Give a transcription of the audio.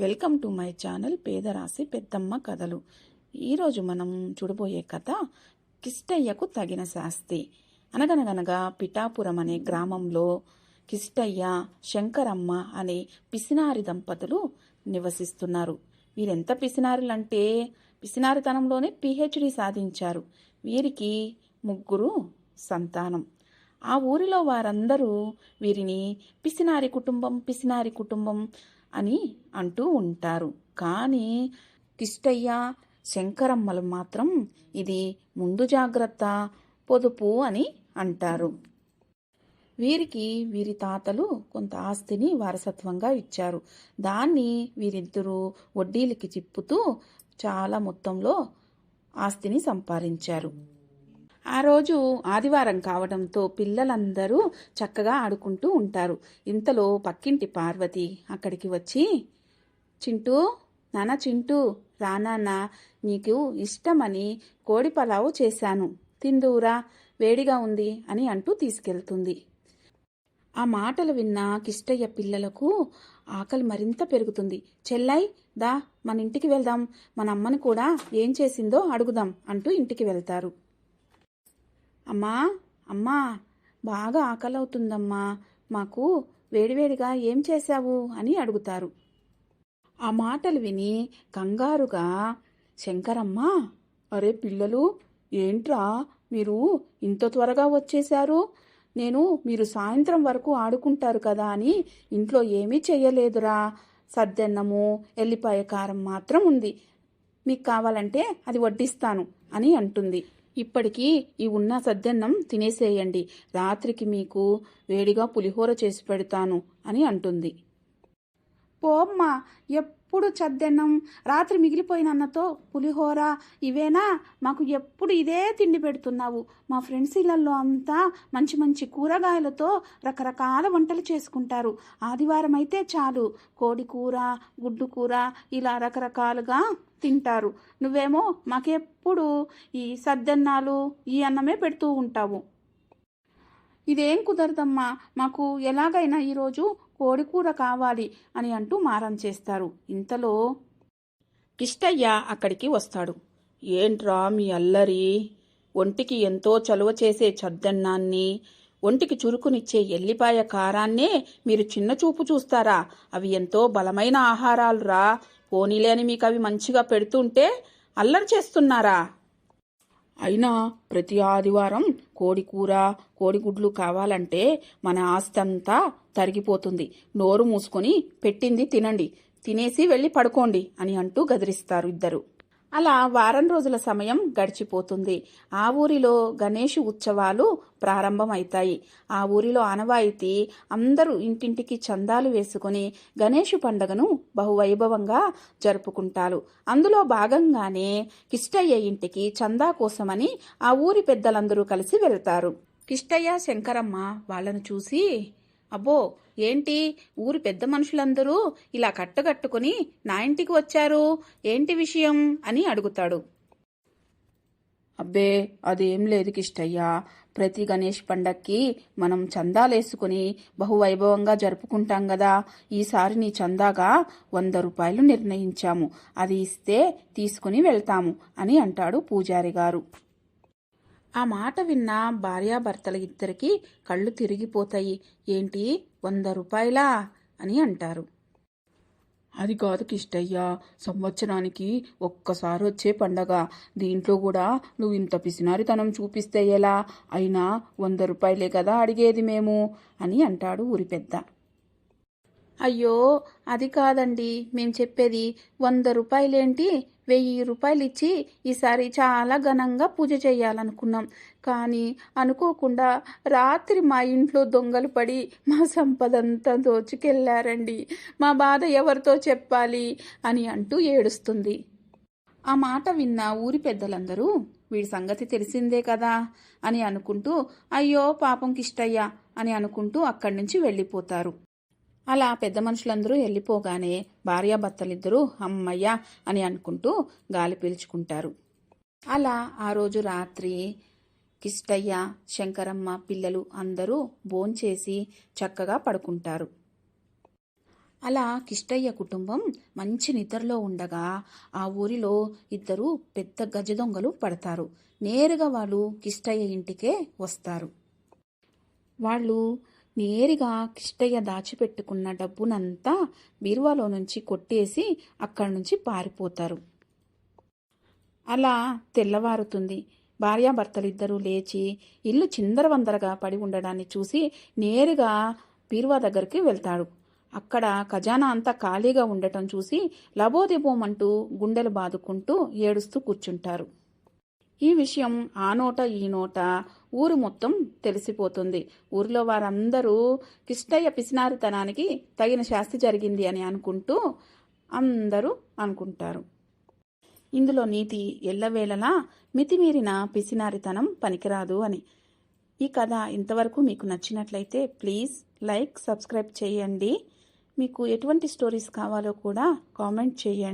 Welcome to my channel పేదరాశి పెద్దమ్మ కథలు. ఈరోజు మనం చూడబోయే కథ కిష్టయ్యకు తగిన శాస్తి. అనగనగనగా పిఠాపురం అనే గ్రామంలో కిష్టయ్య శంకరమ్మ అనే పిసినారి దంపతులు నివసిస్తున్నారు. వీరెంత పిసినారులంటే పిసినారితనంలోనే పిహెచ్డి సాధించారు. వీరికి ముగ్గురు సంతానం. ఆ ఊరిలో వారందరూ వీరిని పిసినారి కుటుంబం పిసినారి కుటుంబం అని అంటూ ఉంటారు. కానీ కిష్టయ్య శంకరమ్మలు మాత్రం ఇది ముందు జాగ్రత్త పొదుపు అని అంటారు. వీరికి వీరి తాతలు కొంత ఆస్తిని వారసత్వంగా ఇచ్చారు. దాన్ని వీరిద్దరూ వడ్డీలకి చిప్పుతూ చాలా మొత్తంలో ఆస్తిని సంపాదించారు. ఆ రోజు ఆదివారం కావడంతో పిల్లలందరూ చక్కగా ఆడుకుంటూ ఉంటారు. ఇంతలో పక్కింటి పార్వతి అక్కడికి వచ్చి చింటూ నాన్న చింటూ రానాన్న నీకు ఇష్టమని కోడి పలావు చేశాను. తిందువురా వేడిగా ఉంది అని అంటూ తీసుకెళ్తుంది. ఆ మాటలు విన్న కిష్టయ్య పిల్లలకు ఆకలి మరింత పెరుగుతుంది. చెల్లై దా మన ఇంటికి వెళ్దాం. మన అమ్మని కూడా ఏం చేసిందో అడుగుదాం అంటూ ఇంటికి వెళ్తారు. అమ్మా అమ్మా బాగా ఆకలవుతుందమ్మా. మాకు వేడివేడిగా ఏం చేశావు అని అడుగుతారు. ఆ మాటలు విని కంగారుగా శంకరమ్మ అరే పిల్లలు ఏంట్రా మీరు ఇంత త్వరగా వచ్చేశారు? నేను మీరు సాయంత్రం వరకు ఆడుకుంటారు కదా అని ఇంట్లో ఏమీ చెయ్యలేదురా. సద్దెన్నము ఎల్లిపాయ కారం మాత్రం ఉంది. మీకు కావాలంటే అది వడ్డిస్తాను అని అంటుంది. ఇప్పటికీ ఈ ఉన్న సద్దన్నం తినేసేయండి. రాత్రికి మీకు వేడిగా పులిహోర చేసి పెడతాను అని అంటుంది. పోమ్మా ఎప్పుడు చద్దెన్నం? రాత్రి మిగిలిపోయిన అన్నతో పులిహోర ఇవేనా? మాకు ఎప్పుడు ఇదే తిండి పెడుతున్నావు. మా ఫ్రెండ్స్ ఇళ్ళలో అంతా మంచి మంచి కూరగాయలతో రకరకాల వంటలు చేసుకుంటారు. ఆదివారం అయితే చాలు. కోడి కూర గుడ్డు కూర ఇలా రకరకాలుగా తింటారు. నువ్వేమో మాకెప్పుడు ఈ సద్దన్నాలు ఈ అన్నమే పెడుతూ ఉంటావు. ఇదేం కుదరదమ్మా? మాకు ఎలాగైనా ఈరోజు కోడికూర కావాలి అని అంటూ మారం చేస్తారు. ఇంతలో కిష్టయ్య అక్కడికి వస్తాడు. ఏంట్రా మీ అల్లరి? ఒంటికి ఎంతో చలువ చేసే చద్దన్నాన్ని ఒంటికి చురుకునిచ్చే ఎల్లిపాయ కారాన్నే మీరు చిన్న చూపు చూస్తారా? అవి ఎంతో బలమైన ఆహారాలురా. పోనీలేని మీకు అవి మంచిగా పెడుతుంటే అల్లరి చేస్తున్నారా? అయినా ప్రతి ఆదివారం కోడికూర కోడిగుడ్లు కావాలంటే మన ఆస్తి అంతా తరిగిపోతుంది. నోరు మూసుకొని పెట్టింది తినండి. తినేసి వెళ్ళి పడుకోండి అని అంటూ గదిరిస్తారు ఇద్దరు. అలా వారం రోజుల సమయం గడిచిపోతుంది. ఆ ఊరిలో గణేష్ ఉత్సవాలు ప్రారంభమవుతాయి. ఆ ఊరిలో ఆనవాయితీ అందరూ ఇంటింటికి చందాలు వేసుకుని గణేషు పండగను బహువైభవంగా జరుపుకుంటారు. అందులో భాగంగానే కిష్టయ్య ఇంటికి చందా కోసమని ఆ ఊరి పెద్దలందరూ కలిసి వెళ్తారు. కిష్టయ్య శంకరమ్మ వాళ్ళను చూసి అబ్బో ఏంటి? ఊరి పెద్ద మనుషులందరూ ఇలా కట్టగట్టుకుని నా ఇంటికి వచ్చారు? ఏంటి విషయం? అని అడుగుతాడు. అబ్బే అదేం లేదు కిష్టయ్య. ప్రతి గణేష్ పండక్కి మనం చందాలేసుకుని బహువైభవంగా జరుపుకుంటాం కదా ఈసారి నీ చందాగా వంద రూపాయలు నిర్ణయించాము. అది ఇస్తే తీసుకుని వెళ్తాము అని అంటాడు పూజారి గారు. ఆ మాట విన్న భార్యాభర్తల ఇద్దరికీ కళ్ళు తిరిగిపోతాయి. ఏంటి? వంద రూపాయలా? అని అంటారు. అది కాదు కిష్టయ్య సంవత్సరానికి ఒక్కసారి వచ్చే పండగ. దీంట్లో కూడా నువ్వు ఇంత పిసినారితనం చూపిస్తే ఎలా? అయినా వంద రూపాయలే కదా అడిగేది మేము అని అంటాడు ఊరి పెద్ద అయ్యో అది కాదండి. మేం చెప్పేది వంద రూపాయలేంటి? వెయ్యి రూపాయలు ఇచ్చి ఈసారి చాలా ఘనంగా పూజ చేయాలనుకున్నాం కానీ అనుకోకుండా రాత్రి మా ఇంట్లో దొంగలు పడి మా సంపదంతా దోచుకెళ్ళారండి. మా బాధ ఎవరితో చెప్పాలి అని అంటూ ఏడుస్తుంది. ఆ మాట విన్న ఊరి పెద్దలందరూ వీడి సంగతి తెలిసిందే కదా అని అనుకుంటూ అయ్యో పాపం కిష్టయ్య అని అనుకుంటూ అక్కడి నుంచి వెళ్ళిపోతారు. అలా పెద్ద మనుషులందరూ వెళ్ళిపోగానే భార్యాభర్తలిద్దరూ అమ్మయ్య అని అనుకుంటూ గాలి పీల్చుకుంటారు. అలా ఆ రోజు రాత్రి కిష్టయ్య శంకరమ్మ పిల్లలు అందరూ భోంచేసి చక్కగా పడుకుంటారు. అలా కిష్టయ్య కుటుంబం మంచి నిద్రలో ఉండగా ఆ ఊరిలో ఇద్దరు పెద్ద గజ దొంగలు పడతారు. నేరుగా వాళ్ళు కిష్టయ్య ఇంటికే వస్తారు. వాళ్ళు నేరుగా కిష్టయ్య దాచిపెట్టుకున్న డబ్బునంతా బీరువాలో నుంచి కొట్టేసి అక్కడి నుంచి పారిపోతారు. అలా తెల్లవారుతుంది. భార్యాభర్తలిద్దరూ లేచి ఇల్లు చిందరవందరగా పడి ఉండడాన్ని చూసి నేరుగా బీరువా దగ్గరికి వెళ్తాడు. అక్కడ ఖజానా అంతా ఖాళీగా ఉండటం చూసి లబోదిబోమంటూ గుండెలు బాదుకుంటూ ఏడుస్తూ కూర్చుంటారు. ఈ విషయం ఆ నోట ఈ నోట ఊరు మొత్తం తెలిసిపోతుంది. ఊరిలో వారందరూ కిష్టయ్య పిసినారితనానికి తగిన శాస్తి జరిగింది అని అనుకుంటూ అందరూ అనుకుంటారు. ఇందులో నీతి ఎల్లవేళలా మితిమీరిన పిసినారితనం పనికిరాదు అని. ఈ కథ ఇంతవరకు మీకు నచ్చినట్లయితే ప్లీజ్ లైక్ సబ్స్క్రైబ్ చేయండి. మీకు ఎటువంటి స్టోరీస్ కావాలో కూడా కామెంట్ చేయండి.